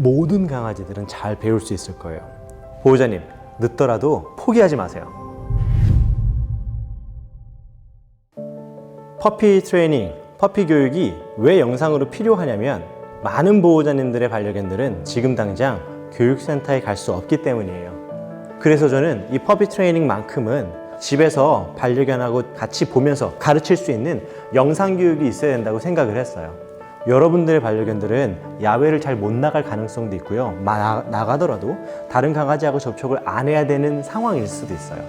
모든 강아지들은 잘 배울 수 있을 거예요. 보호자님, 늦더라도 포기하지 마세요. 퍼피 트레이닝, 퍼피 교육이 왜 영상으로 필요하냐면 많은 보호자님들의 반려견들은 지금 당장 교육센터에 갈 수 없기 때문이에요. 그래서 저는 이 퍼피 트레이닝만큼은 집에서 반려견하고 같이 보면서 가르칠 수 있는 영상 교육이 있어야 된다고 생각을 했어요. 여러분들의 반려견들은 야외를 잘 못 나갈 가능성도 있고요. 마- 나가더라도 다른 강아지하고 접촉을 안 해야 되는 상황일 수도 있어요.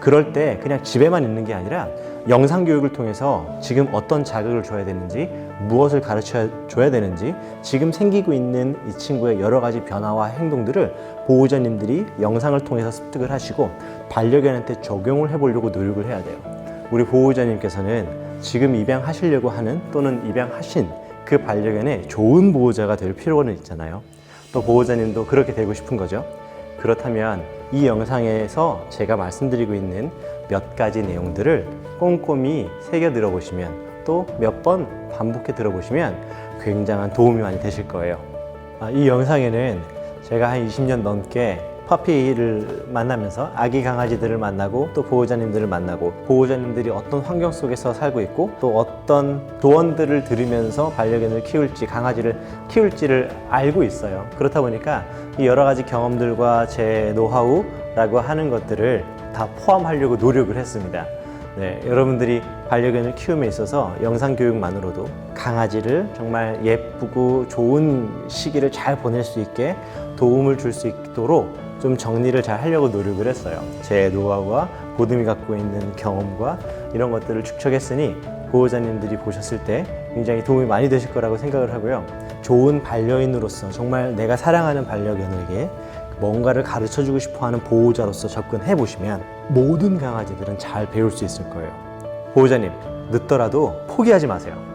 그럴 때 그냥 집에만 있는 게 아니라 영상 교육을 통해서 지금 어떤 자극을 줘야 되는지, 무엇을 가르쳐 줘야 되는지, 지금 생기고 있는 이 친구의 여러 가지 변화와 행동들을 보호자님들이 영상을 통해서 습득을 하시고 반려견한테 적용을 해보려고 노력을 해야 돼요. 우리 보호자님께서는 지금 입양하시려고 하는 또는 입양하신 그 반려견의 좋은 보호자가 될 필요는 있잖아요. 또 보호자님도 그렇게 되고 싶은 거죠. 그렇다면 이 영상에서 제가 말씀드리고 있는 몇 가지 내용들을 꼼꼼히 새겨 들어보시면 또 몇 번 반복해 들어보시면 굉장한 도움이 많이 되실 거예요. 아, 이 영상에는 제가 한 20년 넘게 퍼피를 만나면서 아기 강아지들을 만나고 또 보호자님들을 만나고 보호자님들이 어떤 환경 속에서 살고 있고 또 어떤 조언들을 들으면서 반려견을 키울지 강아지를 키울지를 알고 있어요. 그렇다 보니까 이 여러 가지 경험들과 제 노하우라고 하는 것들을 다 포함하려고 노력을 했습니다. 네, 여러분들이 반려견을 키움에 있어서 영상 교육만으로도 강아지를 정말 예쁘고 좋은 시기를 잘 보낼 수 있게 도움을 줄 수 있도록 좀 정리를 잘 하려고 노력을 했어요. 제 노하우와 보듬이 갖고 있는 경험과 이런 것들을 축적했으니 보호자님들이 보셨을 때 굉장히 도움이 많이 되실 거라고 생각을 하고요. 좋은 반려인으로서 정말 내가 사랑하는 반려견에게 뭔가를 가르쳐 주고 싶어 하는 보호자로서 접근해 보시면 모든 강아지들은 잘 배울 수 있을 거예요. 보호자님, 늦더라도 포기하지 마세요.